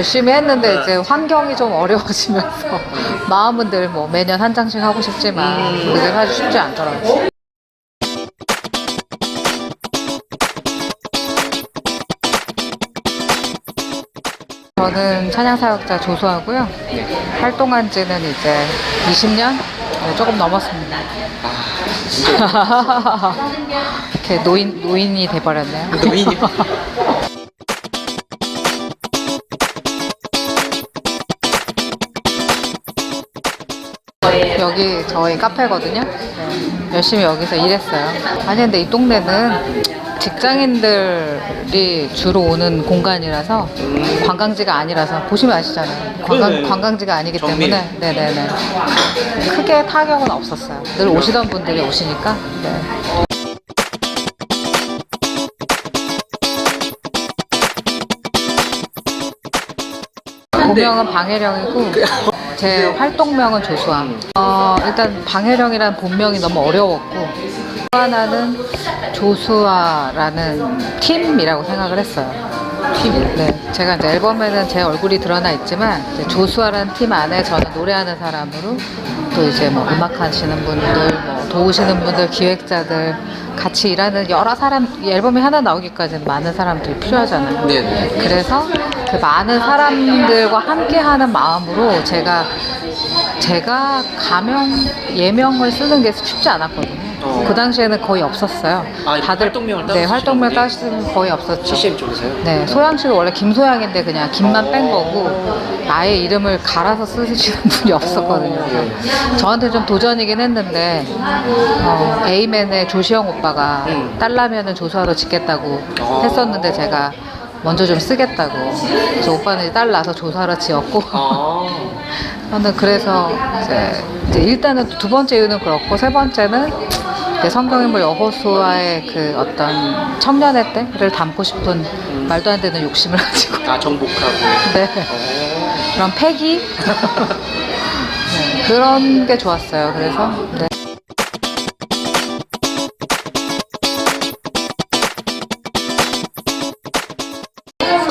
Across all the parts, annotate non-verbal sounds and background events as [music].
열심히 했는데 이제 환경이 좀 어려워지면서 [laughs] 마음은 늘 뭐 매년 한 장씩 하고 싶지만 그게 사실 쉽지 않더라고요. 저는 찬양사역자 조수하고요. 활동한 지는 이제 20년? 네, 조금 넘었습니다. [laughs] 이렇게 노인, 노인이 돼버렸네요. 노인이요? [laughs] 여기 저희 카페거든요. 네, 열심히 여기서 일했어요. 아니 근데 이 동네는 직장인들이 주로 오는 공간이라서 관광지가 아니라서 보시면 아시잖아요. 관광, 네. 관광지가 아니기 정밀. 때문에 네네네 크게 타격은 없었어요. 늘 오시던 분들이 오시니까. 네. 본명은 방해령이고 제 활동명은 조수아. 어, 일단 방해령이라는 본명이 너무 어려웠고 또 하나는 조수아라는 팀이라고 생각을 했어요. 팀? 네. 제가 이제 앨범에는 제 얼굴이 드러나 있지만 이제 조수아라는 팀 안에 저는 노래하는 사람으로 또 이제 뭐 음악 하시는 분들, 뭐 도우시는 분들, 기획자들 같이 일하는 여러 사람 이 앨범이 하나 나오기까지는 많은 사람들이 필요하잖아요. 네네. 그래서 그 많은 사람들과 함께하는 마음으로 제가 제가 가명 예명을 쓰는 게 쉽지 않았거든요. 어. 그 당시에는 거의 없었어요. 아, 활동명을 따로 네 활동명 따시는 거의 없었죠. CCM 쪽에서요? 네 소양식은 원래 김소양인데 그냥 김만 뺀 거고 아예 이름을 갈아서 쓰시는 [laughs] 분이 없었거든요. 그래서 저한테 좀 도전이긴 했는데 어, 에이맨의 조시영 오빠가 음. 딸라면은 조수하러 짓겠다고 어. 했었는데 제가 먼저 좀 쓰겠다고 그래서 오빠는 이제 딸 낳아서 조사하러 지었고 [laughs] 아. 저는 그래서 이제, 이제 일단은 두 번째 이유는 그렇고 세 번째는 성경인물 여호수아의 그 어떤 청년의 때를 담고 싶은 말도 안 되는 욕심을 [laughs] 가지고 아, 정복하고. [laughs] 네 어. 그런 패기 [laughs] 네, 그런 게 좋았어요. 그래서 네.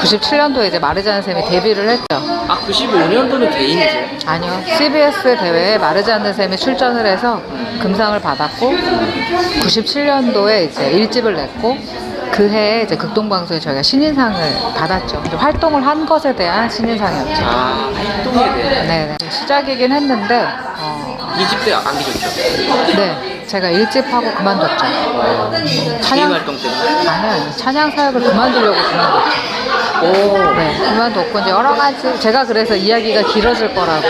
(97년도에) 이제 마르자는 쌤이 데뷔를 했죠. 아, 95년도는 개인이세요? 아니요. CBS 대회에 않는 쌤이 출전을 해서 금상을 받았고 97년도에 이제 1집을 냈고 그 해에 이제 극동방송에 저희가 신인상을 받았죠. 이제 활동을 한 것에 대한 신인상이었죠. 아, 활동에 대해. 네, 시작이긴 했는데 어, 이집 때안 계셨죠? 네, 제가 1집하고 그만뒀죠. 개인 찬양 활동 때문에. 아니요, 찬양 사역을 그만두려고 그만뒀죠. 오. 네, 그만뒀고 이제 여러 가지 제가 그래서 이야기가 길어질 거라고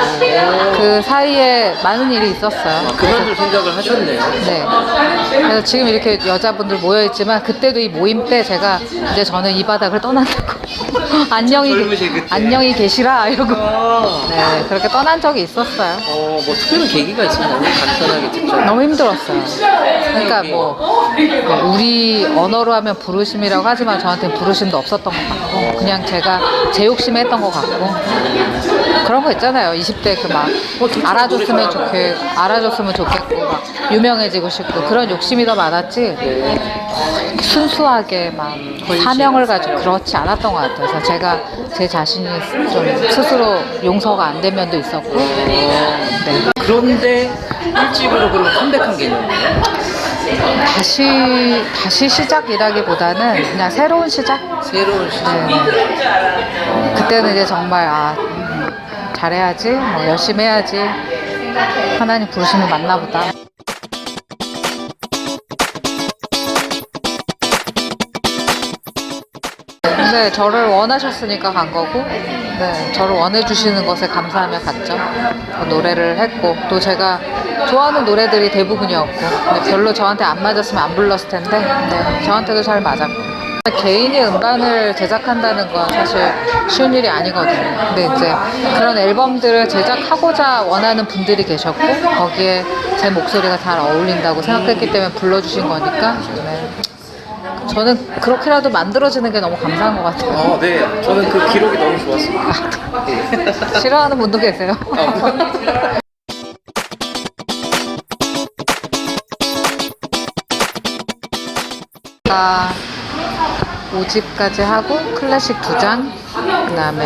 그 사이에 많은 일이 있었어요. 아, 그만둘 생각을 하셨네요. 네. 그래서 지금 이렇게 여자분들 모여 있지만 그때도 이 모임 때 제가 이제 저는 이 바닥을 떠난다고 [laughs] 안녕히 젊으실 그때. 안녕히 계시라 이러고 아. 네 그렇게 떠난 적이 있었어요. 어, 뭐 특별한 계기가 있으면 오늘 간단하게 듣죠. 너무 힘들었어요. 그러니까 뭐, 뭐 우리 언어로 하면 부르심이라고 하지만 저한테 는 부르심도 없었던 것 같고 그냥 제가 제 욕심에 했던 것 같고 그런 거 있잖아요. 20대 그 막 알아줬으면 좋게 알아줬으면 좋겠고 막 유명해지고 싶고 그런 욕심이 더 많았지 순수하게 막 사명을 가지고 그렇지 않았던 것 같아요. 그래서 제가 제 자신이 좀 스스로 용서가 안 된 면도 있었고 네. 그런데 일집으로 그러면 컴백한 개념이에요? 다시 다시 시작이라기보다는 그냥 새로운 시작. 새로운 시작. 네. 그때는 이제 정말 아 음, 잘해야지, 뭐 열심히 해야지. 하나님 부르시면 맞나보다. 근데 저를 원하셨으니까 간 거고, 네, 저를 원해주시는 것에 감사하며 갔죠. 어, 노래를 했고, 또 제가 좋아하는 노래들이 대부분이었고, 별로 저한테 안 맞았으면 안 불렀을 텐데, 네, 저한테도 잘 맞았고. 개인이 음반을 제작한다는 건 사실 쉬운 일이 아니거든요. 근데 이제 그런 앨범들을 제작하고자 원하는 분들이 계셨고, 거기에 제 목소리가 잘 어울린다고 생각했기 때문에 불러주신 거니까, 네. 저는 그렇게라도 만들어지는 게 너무 감사한 것 같아요. 어, 네. 저는 그 기록이 너무 좋았습니다. 네. 싫어하는 분도 계세요. 어. 제가 5집까지 하고 클래식 2장, 그 다음에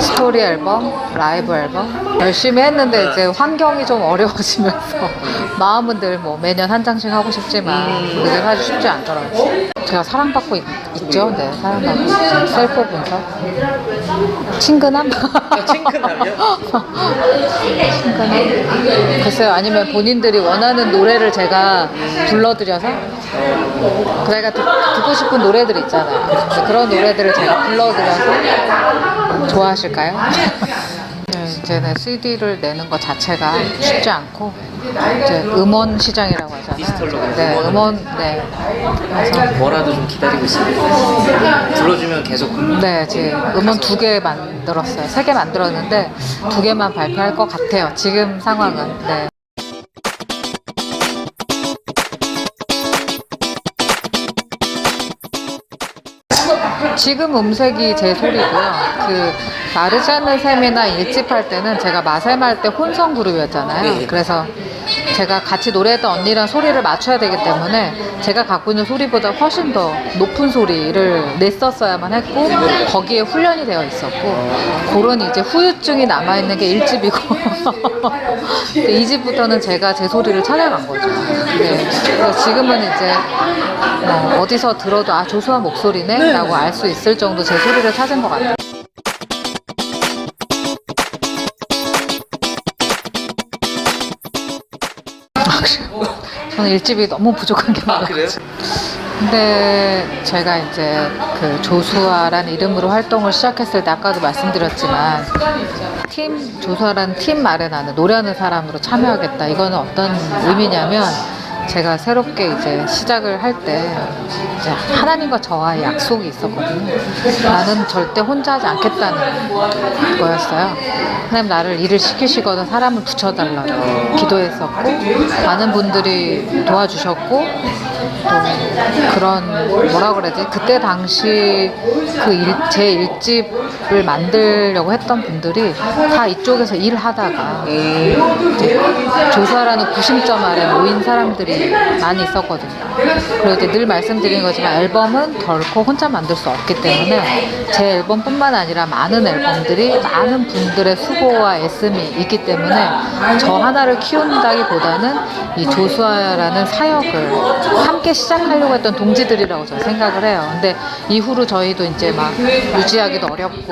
스토리 앨범, 라이브 앨범 열심히 했는데 이제 환경이 좀 어려워지면서 [laughs] 마음은 늘 뭐 매년 한 장씩 하고 싶지만 그게 사실 쉽지 않더라고요. 제가 사랑받고 있, 죠 네, 사랑받고 있죠. 셀프 분석. 친근함? 친근함이요? [laughs] 친근함? 글쎄요, 아니면 본인들이 원하는 노래를 제가 불러드려서 제가 듣, 듣고 싶은 노래들 있잖아요. 그런 노래들을 제가 불러드려서 좋아하실까요? 네, 이제는 CD를 내는 것 자체가 쉽지 않고 이제 음원 시장이라고 하잖아요. 네. 음원 네. 그래서 뭐라도 좀 기다리고 있습니다. 불러주면 계속 네, 지금 음원 두 개 만들었어요. 세 개 만들었는데 두 개만 발표할 것 같아요. 지금 상황은. 네. 지금 음색이 제 소리고요. 그 마르지 않는 셈이나 일집 할 때는 제가 마셈할 때 혼성 그룹이었잖아요. 네. 그래서 제가 같이 노래했던 언니랑 소리를 맞춰야 되기 때문에 제가 갖고 있는 소리보다 훨씬 더 높은 소리를 냈었어야만 했고 거기에 훈련이 되어 있었고 그런 이제 후유증이 남아있는 게 1집이고 2집부터는 [laughs] 제가 제 소리를 찾아간 거죠. 네. 그래서 지금은 이제 뭐 어디서 들어도 아 조수한 목소리네 라고 알 수 있을 정도 제 소리를 찾은 것 같아요. [laughs] 저는 일집이 너무 부족한 게 아. 그래요? 근데 제가 이제 그 조수아라는 이름으로 활동을 시작했을 때 아까도 말씀드렸지만 팀 조수아라는 팀 마련하는 노래하는 사람으로 참여하겠다. 이거는 어떤 의미냐면 제가 새롭게 이제 시작을 할 때 하나님과 저와의 약속이 있었거든요. 나는 절대 혼자 하지 않겠다는 거였어요. 하나님 나를 일을 시키시거나 사람을 붙여달라고 기도했었고 많은 분들이 도와주셨고 또 그런 뭐라 그래야 지 그때 당시 그 제 일집 을 만들려고 했던 분들이 다 이쪽에서 일하다가 이제 조사라는 구심점 아래 모인 사람들이 많이 있었거든요. 그리고 이제 늘 말씀드린 거지만 앨범은 결코 혼자 만들 수 없기 때문에 제 앨범뿐만 아니라 많은 앨범들이 많은 분들의 수고와 애씀이 있기 때문에 저 하나를 키운다기보다는 이 조수아라는 사역을 함께 시작하려고 했던 동지들이라고 저는 생각을 해요. 근데 이후로 저희도 이제 막 유지하기도 어렵고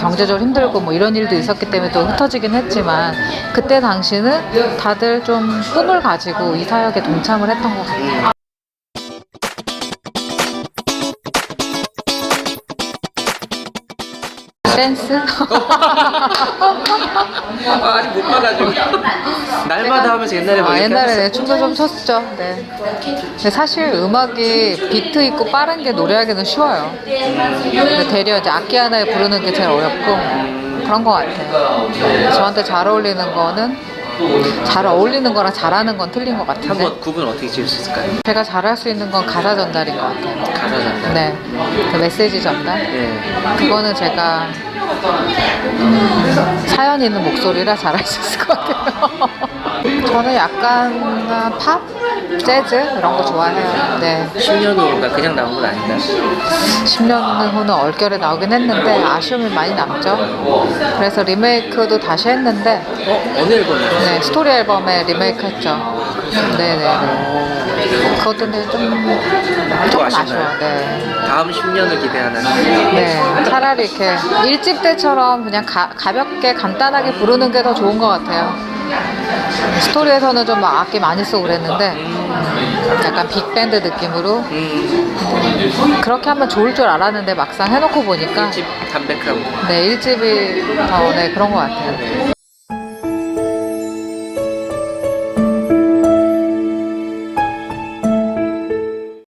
경제적으로 힘들고 뭐 이런 일도 있었기 때문에 또 흩어지긴 했지만 그때 당시는 다들 좀 꿈을 가지고 이 사역에 동참을 했던 것 같아요. 댄스? 아, 아직 못 봐가지고 날마다 하면서 옛날에 뭐 아, 이렇게 옛날에. 네, 춤도 좀 췄죠. 네. 근데 사실 음악이 비트 있고 빠른 게 노래하기는 쉬워요. 근데 되려 이제 악기 하나에 부르는 게 제일 어렵고 그런 것 같아요. 저한테 잘 어울리는 거는 잘 어울리는 거랑 잘하는 건 틀린 것 같은데 한번 구분 어떻게 지을 수 있을까요? 제가 잘할 수 있는 건 가사 전달인 것 같아요. 가사 전달. 네, 그 메시지 전달. 네. 그거는 제가 음, 사연 있는 목소리라 잘할 수 있을 것 같아요. [laughs] 저는 약간 팝, 재즈 이런 거 좋아해요. 네, 10년 후가 그냥 나온 건 아닌가요? 10년 후는 얼결에 나오긴 했는데 아쉬움이 많이 남죠. 그래서 리메이크도 다시 했는데 어? 어느 앨범이요? 네, 스토리 앨범에 리메이크 했죠. 네네네. 그것도 근데 좀 조금 아쉽나요? 아쉬워. 네. 다음 10년을 기대하는 네, 차라리 이렇게 일집 때처럼 그냥 가, 가볍게 간단하게 부르는 게 더 좋은 것 같아요. 스토리에서는 좀막 악기 많이 쓰고 그랬는데 약간 빅밴드 느낌으로 음, 그렇게 하면 좋을 줄 알았는데 막상 해놓고 보니까 집 담백하고 네 일집이 어, 네 그런 것 같아요.